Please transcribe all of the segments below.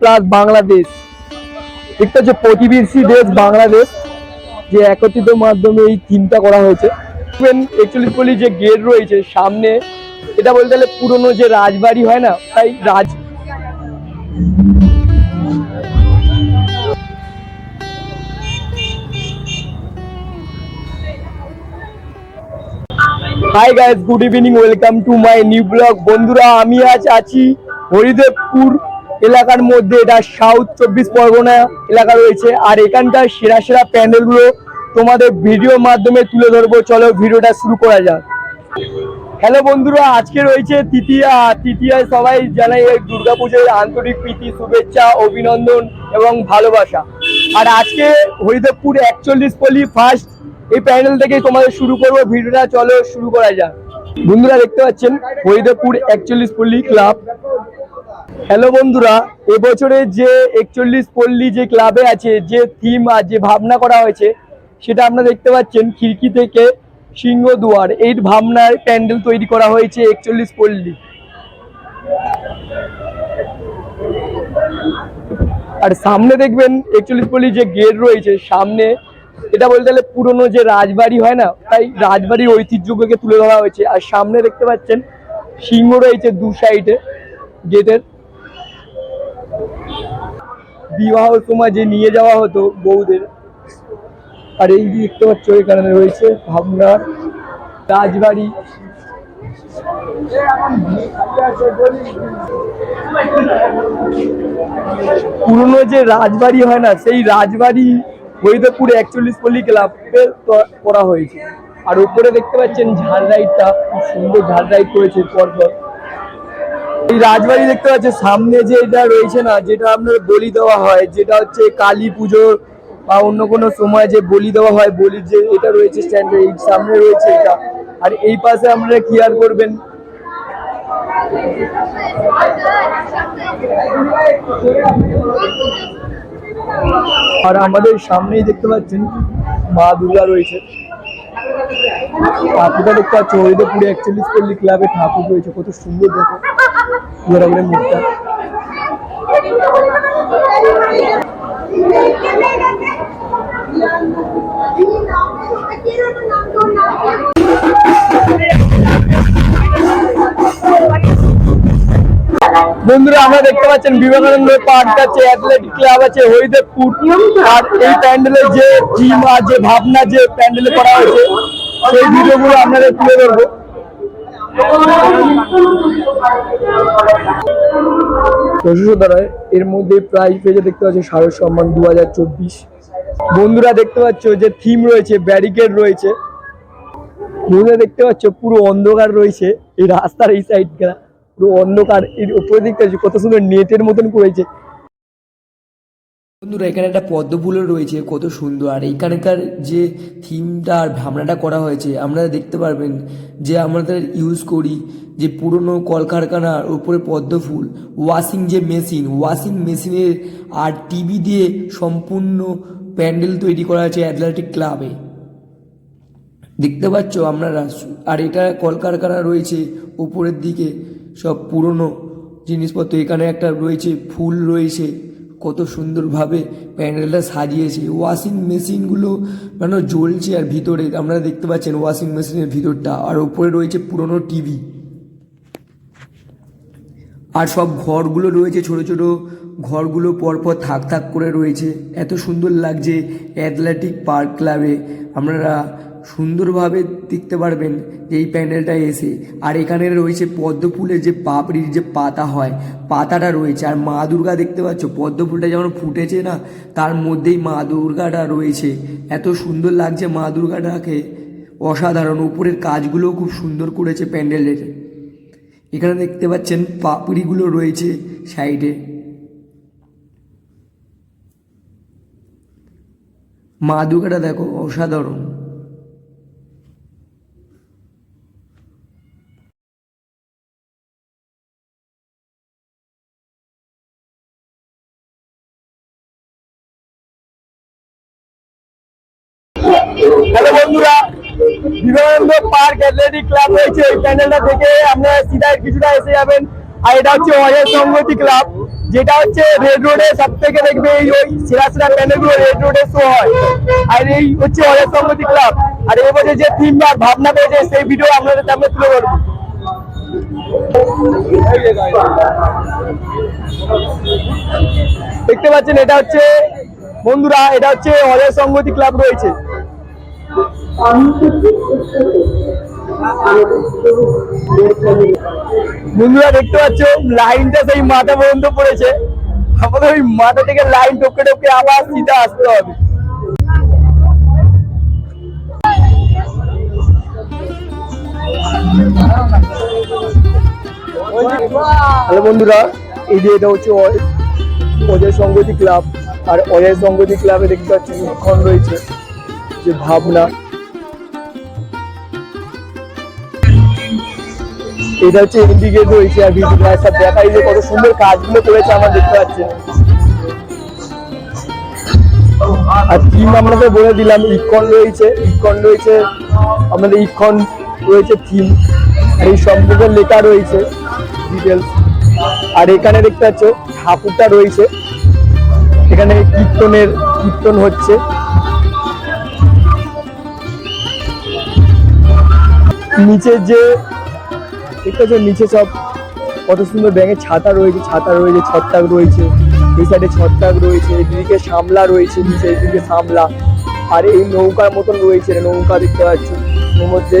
Plus Bangladesh একটা হচ্ছে প্রতিবেশী দেশ বাংলাদেশ যে একত্রিত মাধ্যমে এই থিমটা করা হয়েছে। একচল্লিশ পল্লী যে গেট রয়েছে সামনে, এটা বলতে গেলে পুরনো যে রাজবাড়ি হয় না, তাই রাজ hi guys good evening welcome to my new blog বন্ধুরা, আমি আজ আছি হরিদেবপুর। এলাকার মধ্যে এটা সাউথ চব্বিশ পরগনা এলাকা রয়েছে। আর এখানকার সেরা সেরা প্যান্ডেলগুলো তোমাদের ভিডিওর মাধ্যমে তুলে ধরবো। চলো ভিডিওটা শুরু করা যাক। হ্যালো বন্ধুরা, আজকে রয়েছে তৃতীয়া। তৃতীয়ায় সবাই জানাই এই দুর্গাপুজোর আন্তরিক প্রীতি, শুভেচ্ছা, অভিনন্দন এবং ভালোবাসা। আর আজকে হরিদেবপুর একচল্লিশ পল্লী ফার্স্ট এই প্যান্ডেল থেকে তোমাদের শুরু করব। ভিডিওটা চলো শুরু করা যাক। বন্ধুরা, দেখতে পাচ্ছেন হরিদেবপুর একচল্লিশ পল্লী ক্লাব হ্যালো বন্ধুরা, এবছরে যে একচল্লিশ পল্লী যে ক্লাবে আছে, যে থিম আর যে ভাবনা করা হয়েছে, সেটা আপনারা দেখতে পাচ্ছেন খিড়কি থেকে সিংহদুয়ার। এই ভাবনার প্যান্ডেল তৈরি করা হয়েছে একচল্লিশ পল্লী। আর সামনে দেখবেন একচল্লিশ পল্লী যে গেট রয়েছে, সামনে এটা বলতে গেলে পুরনো যে রাজবাড়ি হয় না, তাই রাজবাড়ির ঐতিহ্যকে তুলে ধরা হয়েছে। আর সামনে দেখতে পাচ্ছেন সিংহ রয়েছে দু সাইডে গেটের। বিবাহ সময় যে নিয়ে যাওয়া হতো বউদের, আর এই দেখতে পাচ্ছ এখানে রয়েছে ভাবনার রাজবাড়ি। পুরনো যে রাজবাড়ি হয় না, সেই রাজবাড়ি হরিদেবপুর একচল্লিশ পল্লী ক্লাবে করা হয়েছে। আর উপরে দেখতে পাচ্ছেন ঝাড় রাইডটা খুব সুন্দর ঝাড় রাইড করেছে পরপর। এই রাজবাড়ি দেখতে পাচ্ছেন, সামনে যে এটা রয়েছে না, যেটা আপনার বলি দেওয়া হয়, যেটা হচ্ছে কালী পুজোর বা অন্য কোনো সময় যে বলি দেওয়া হয়, বলির যে এটা রয়েছে স্ট্যান্ড এই সামনে রয়েছে এটা। আর এই পাশে আপনারা ক্লিয়ার করবেন? আর আমাদের সামনেই দেখতে পাচ্ছেন মা দুর্গা রয়েছে। ঠাকুরটা দেখতে পাচ্ছ হরিদেবপুরে একচল্লিশ পল্লী ক্লাবে ঠাকুর রয়েছে, কত সুন্দর দেখো। বন্ধুরা, আমরা দেখতে পাচ্ছেন বিবেকানন্দ পার্ক আছে, অ্যাথলেটিক ক্লাব আছে, হরিদেবপুর। আর এই প্যান্ডেলের যে থিম আর যে ভাবনা, যে প্যান্ডেলে করা হয়েছে, সেই ভিডিওগুলো আপনাদের তুলে ধরবো। রায় এর মধ্যে প্রাইজ পেয়েছে দেখতে পাচ্ছি শারদ সম্মান দু বন্ধুরা দেখতে পাচ্ছ যে থিম রয়েছে ব্যারিকেড রয়েছে। বন্ধুরা দেখতে পাচ্ছ পুরো অন্ধকার রয়েছে, এই রাস্তার এই সাইডটা পুরো অন্ধকার, এর উপরের দিকটা যে কত সুন্দর নেটের মতন করেছে। বন্ধুরা, এখানে একটা পদ্ম ফুলও রয়েছে, কত সুন্দর। আর এখানকার যে থিমটা আর ভাবনাটা করা হয়েছে, আপনারা দেখতে পারবেন যে আমাদের ইউজ করি যে পুরনো কলকারখানার উপরে পদ্ম ফুল ওয়াশিং যে মেশিন ওয়াশিং মেশিনের আর টিভি দিয়ে সম্পূর্ণ প্যান্ডেল তৈরি করা আছে অ্যাথলেটিক ক্লাবে দেখতে পাচ্ছ আপনারা, আর এটা কলকারখানা রয়েছে উপরের দিকে, সব পুরনো জিনিসপত্র। এখানে একটা রয়েছে, ফুল রয়েছে। কত সুন্দরভাবে প্যান্ডেলটা সাজিয়েছে। ওয়াশিং মেশিনগুলো মানে জ্বলছে আর ভিতরে। আপনারা দেখতে পাচ্ছেন ওয়াশিং মেশিনের ভিতরটা। আর উপরে রয়েছে পুরনো টিভি আর সব ঘরগুলো রয়েছে, ছোট ছোট ঘরগুলো পরপর থাক থাক করে রয়েছে। এত সুন্দর লাগছে অ্যাথলেটিক পার্ক ক্লাবে আপনারা সুন্দরভাবে দেখতে পারবেন যে এই প্যান্ডেলটা এসে। আর এখানে রয়েছে পদ্ম ফুলের যে পাপড়ির যে পাতা হয়, পাতাটা রয়েছে। আর মা দুর্গা দেখতে পাচ্ছ পদ্ম ফুলটা যেমন ফুটেছে না, তার মধ্যেই মা দুর্গাটা রয়েছে। এত সুন্দর লাগছে মা দুর্গাটাকে। অসাধারণ, উপরের কাজগুলোও খুব সুন্দর করেছে প্যান্ডেলের। এখানে দেখতে পাচ্ছেন পাপড়িগুলো রয়েছে সাইডে। মা দুর্গাটা দেখো, অসাধারণ। হ্যালো বন্ধুরা, বিবেকানন্দ পার্ক অ্যাথলেটিক ক্লাব রয়েছে। এই প্যান্ডেলটা থেকে আপনারা সিধা কিছুটা এসে যাবেন। আর এটা হচ্ছে অজয় সংগতি ক্লাব, যেটা হচ্ছে রেড রোডে সব থেকে দেখবে এই ওই সেরা সেরা প্যানেলগুলো রেড রোডে শো হয়। আর এই হচ্ছে অনেক সংগতি ক্লাব। আর এবছর যে থিম আর ভাবনা পেয়েছে সেই ভিডিও আপনাদের সামনে তুলে ধরবো। দেখতে পাচ্ছেন, এটা হচ্ছে, বন্ধুরা, এটা হচ্ছে অজয় সংগতি ক্লাব রয়েছে। বন্ধুরা, দেখতে পাচ্ছ, লাইনটা সেই মাথা পর্যন্ত পড়েছে। আমাদের ওই মাথা থেকে লাইন টপকে টপকে আবার সিধা আসতে হবে। হ্যালো বন্ধুরা, এই যে এটা হচ্ছে অজয় সংগতি ক্লাব। আর অজয় সংগতি ক্লাবে দেখতে পাচ্ছি রয়েছে যে ভাবনা। এটা হচ্ছে ইন্ডিকেট রয়েছে আর ভিডিও সব দেখাই যে কত সুন্দর কাজগুলো করেছে আমরা দেখতে পাচ্ছি আর থিম আপনাদের বলে দিলাম, ইকন রয়েছে ইকন রয়েছে, আমাদের ইকন রয়েছে থিম আর এই সম্পর্কে লেখা রয়েছে ডিটেলস আর এখানে দেখতে পাচ্ছ, ঠাকুরটা রয়েছে। এখানে কীর্তনের, কীর্তন হচ্ছে। নিচে যে, দেখতে পাচ্ছ নিচে সব কত সুন্দর ব্যাঙের ছাতা রয়েছে ছাতা রয়েছে, ছত্রাক রয়েছে, এই সাইডে ছত্রাক রয়েছে, এদিকে সামলা রয়েছে, নিচে এদিকে সামলা। আর এই নৌকার মতন রয়েছে নৌকা দেখতে পাচ্ছ। মধ্যে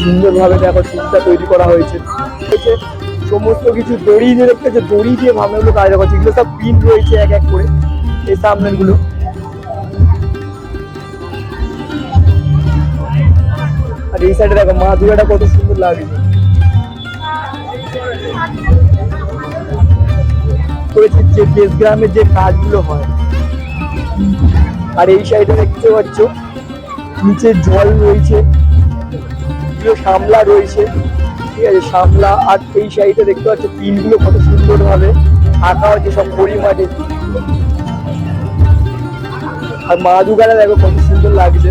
সুন্দরভাবে দেখো থিমটা তৈরি করা হয়েছে। সমস্ত কিছু দড়ি দিয়ে দেখতে দড়ি দিয়ে ভাবনাগুলো কাজ করছে এগুলো সব পিন রয়েছে এক এক করে, এই সামনেগুলো আর এই সাইডে দেখো, মা দুর্গাটা কত সুন্দর লাগছে। করেছে যে দেশ গ্রামের যে কাজগুলো হয়। আর এই সাইডে দেখতে পাচ্ছ, নিচে জল রয়েছে সামলা রয়েছে, ঠিক আছে? সামলা আর এই সাইডে দেখতে পাচ্ছ পিনগুলো কত সুন্দর ভাবে আঁকা হচ্ছে সব পরিমাণে। আর মা দুর্গাটা দেখো কত সুন্দর লাগছে।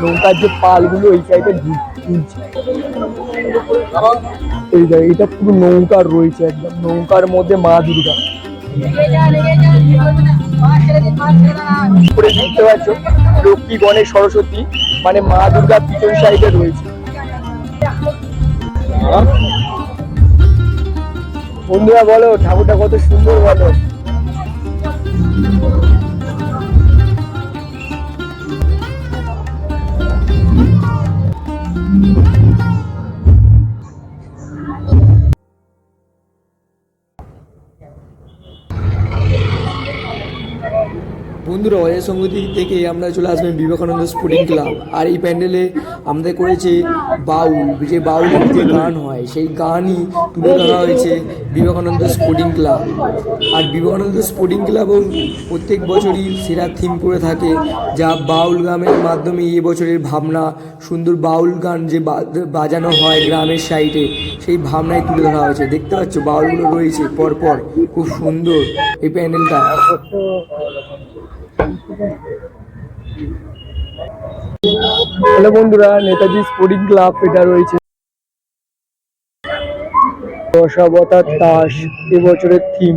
নৌকার যে পালগুলো, এই সাইডে ঝুলছে এই দেখ এটা পুরো নৌকার রয়েছে একদম। নৌকার মধ্যে মা দুর্গা। উপরে দেখতে পাচ্ছ, লক্ষ্মী, গণেশ, সরস্বতী মানে মা দুর্গা পিছন সাইডে রয়েছে। বন্ধুরা, বলো, ঠাকুরটা কত সুন্দর বলো। বন্ধুরা, অজয় সঙ্গতি থেকে আমরা চলে আসবেন বিবেকানন্দ স্পোর্টিং ক্লাব। আর এই প্যান্ডেলে আমাদের করেছে বাউল, যে বাউলের যে গান হয়, সেই গানই তুলে ধরা হয়েছে বিবেকানন্দ স্পোর্টিং ক্লাব। আর বিবেকানন্দ স্পোর্টিং ক্লাবও প্রত্যেক বছরই সেরা থিম করে থাকে, যা বাউল গানের মাধ্যমে এই বছরের ভাবনা, সুন্দর বাউল গান যে বাজানো হয় গ্রামের সাইডে, সেই ভাবনায় তুলে ধরা হয়েছে। দেখতে পাচ্ছ, বাউলগুলো রয়েছে পরপর, খুব সুন্দর এই প্যান্ডেলটা। হ্যালো বন্ধুরা নেতাজি স্পোর্টিং ক্লাব এটা রয়েছে। দশাবতার তাস এবছরের থিম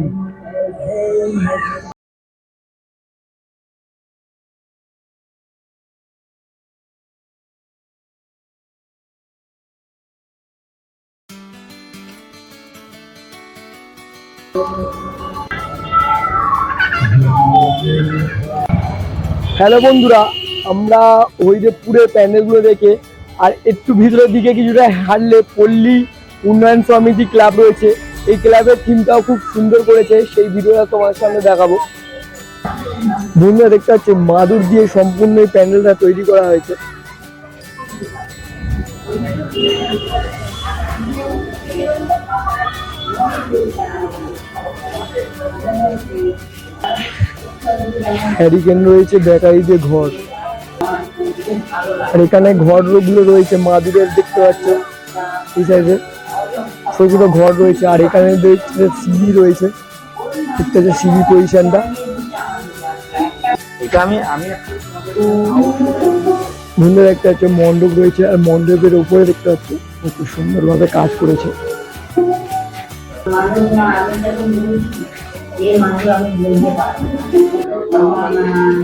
হ্যালো বন্ধুরা, আমরা হরিদেবপুরের প্যান্ডেলগুলো দেখে আর একটু ভিতরের দিকে কিছুটা হাঁটলে পল্লী উন্নয়ন সমিতি ক্লাব রয়েছে। এই ক্লাবের থিমটাও খুব সুন্দর করেছে, সেই ভিডিওটা তোমার সামনে দেখাবো। বন্ধুরা, দেখতে পাচ্ছে, মাদুর দিয়ে সম্পূর্ণ এই প্যান্ডেলটা তৈরি করা হয়েছে। হ্যারিকেন রয়েছে বেকারিতে ঘর। আর এখানে ঘরগুলো রয়েছে মাদুরের দেখতে পাচ্ছ এই সাইডে ছোট ছোট ঘর রয়েছে আর এখানে সিঁড়ি রয়েছে। দেখতে পাচ্ছ সিঁড়ি পজিশনটা এটা আমি আমি বন্ধুরা দেখতে পাচ্ছ মণ্ডপ রয়েছে আর মণ্ডপের উপরে দেখতে পাচ্ছ কত সুন্দরভাবে কাজ করেছে।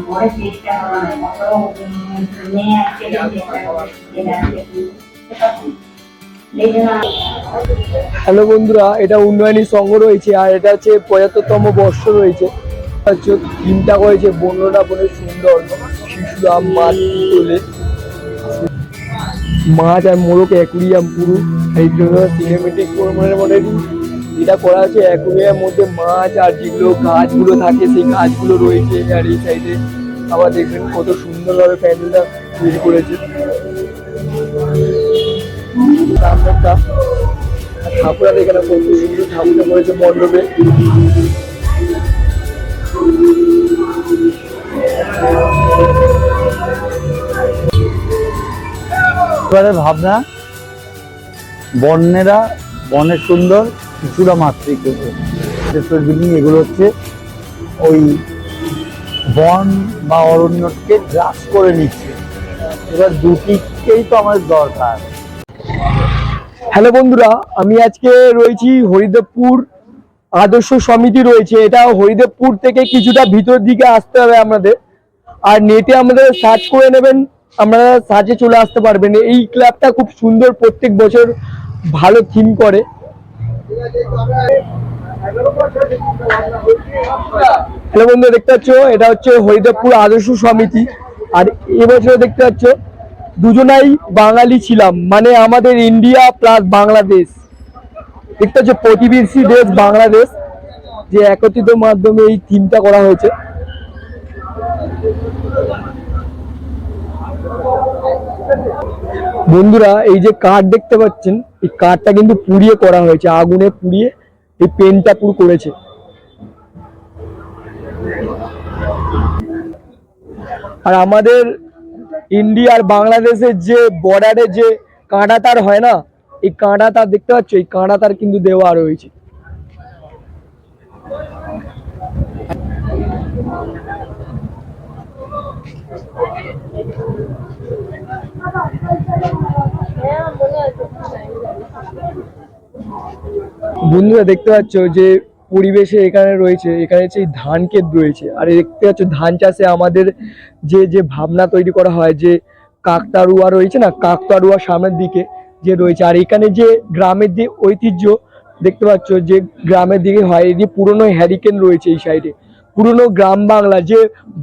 হয়। হ্যালো বন্ধুরা, এটা উন্নয়নী সংঘ রয়েছে, আর এটা হচ্ছে পঁচাত্তরতম বর্ষ রয়েছে। থিমটা করেছে বন্যটা বলে সুন্দর। শিশুরা মাছ তোলে। মাছ আর মোরক অ্যাকুরিয়াম পুরো। এই জন্য সিনেমেটিক মনে মনে যেটা করা আছে অ্যাকুরিয়ার মধ্যে মাছ আর যেগুলো গাছগুলো থাকে, সেই গাছগুলো রয়েছে আর এই সাইডে আবার দেখবেন কত সুন্দরভাবে প্যান্ডেলটা তৈরি করেছে। ঠাকুরা এখানে কত সুন্দর ঠাকুরটা করেছে মণ্ডপে। ভাবনা, বন্যেরা বনের সুন্দর মাতৃক বিল্ডিং এগুলো হচ্ছে ওই বন বা অরণ্যকে গ্রাস করে নিচ্ছে। এবার দুটিকেই তো আমাদের দরকার। হ্যালো বন্ধুরা, আমি আজকে রয়েছি হরিদেবপুর আদর্শ সমিতি রয়েছে। এটা হরিদেবপুর থেকে কিছুটা ভিতর দিকে আসতে হবে আমাদের। আর নেটে আমাদের সার্চ করে নেবেন, আপনারা সার্চে চলে আসতে পারবেন। এই ক্লাবটা খুব সুন্দর প্রত্যেক বছর ভালো থিম করে। হ্যালো বন্ধুরা, দেখতে পাচ্ছ, এটা হচ্ছে হরিদেবপুর আদর্শ সমিতি। আর এবছর দেখতে পাচ্ছ, দুজনাই বাঙালি ছিলাম মানে আমাদের ইন্ডিয়া প্লাস বাংলাদেশ। দেখতে হচ্ছে প্রতিবেশী দেশ বাংলাদেশ, যে একত্রিত মাধ্যমে এই থিমটা করা হয়েছে। বন্ধুরা, এই যে কাঠ দেখতে পাচ্ছেন, এই কাঠটা কিন্তু পুড়িয়ে করা হয়েছে, আগুনে পুড়িয়ে এই পেনটা পুরো করেছে। আর আমাদের ইন্ডিয়া আর বাংলাদেশের যে বর্ডারে যে কাঁটা তার হয় না, এই কাঁটা তার দেখতে পাচ্ছ, এই কাঁটা তার কিন্তু দেওয়া রয়েছে। বন্ধুরা দেখতে পাচ্ছ যে পরিবেশে এখানে রয়েছে, এখানে সেই ধান ক্ষেত রয়েছে। আর দেখতে পাচ্ছ ধান চাষে আমাদের যে যে ভাবনা তৈরি করা হয় যে কাকতারুয়া রয়েছে না কাকতারুয়া সামনের দিকে যে রয়েছে। আর এখানে যে গ্রামের যে ঐতিহ্য দেখতে পাচ্ছ যে গ্রামের দিকে হয়, এই যে পুরনো হ্যারিকেন রয়েছে এই সাইডে পুরনো গ্রাম বাংলা যে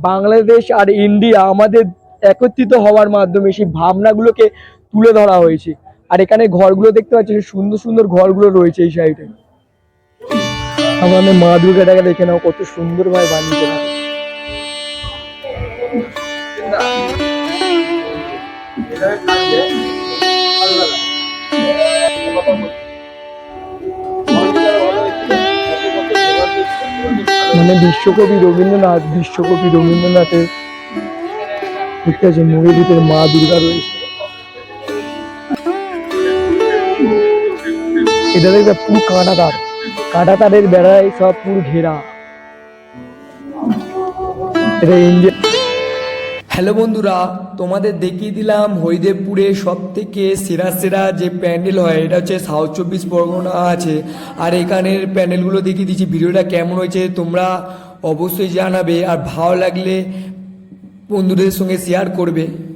বাংলাদেশ আর ইন্ডিয়া আমাদের একত্রিত হওয়ার মাধ্যমে সেই ভাবনাগুলোকে তুলে ধরা হয়েছে। আর এখানে ঘরগুলো দেখতে পাচ্ছি সুন্দর সুন্দর ঘরগুলো রয়েছে এই সাইডে। আমাদের মা দুর্গাটাকে দেখে নাও, কত সুন্দরভাবে বানিয়েছে মানে বিশ্বকবি রবীন্দ্রনাথ, বিশ্বকবি রবীন্দ্রনাথের দেখতে আছে ভিতরে মা দুর্গা রয়েছে। এটা দেখবে পুরো কাঁটা তার কাঁটা তারের বেড়ায় সব পুরো ঘেরা। হ্যালো বন্ধুরা, তোমাদের দেখিয়ে দিলাম হরিদেবপুরে সব থেকে সেরা সেরা যে প্যান্ডেল হয়, এটা হচ্ছে সাউথ চব্বিশ পরগনা আছে। আর এখানের প্যান্ডেলগুলো দেখিয়ে দিচ্ছি, ভিডিওটা কেমন হয়েছে তোমরা অবশ্যই জানাবে। আর ভালো লাগলে বন্ধুদের সঙ্গে শেয়ার করবে।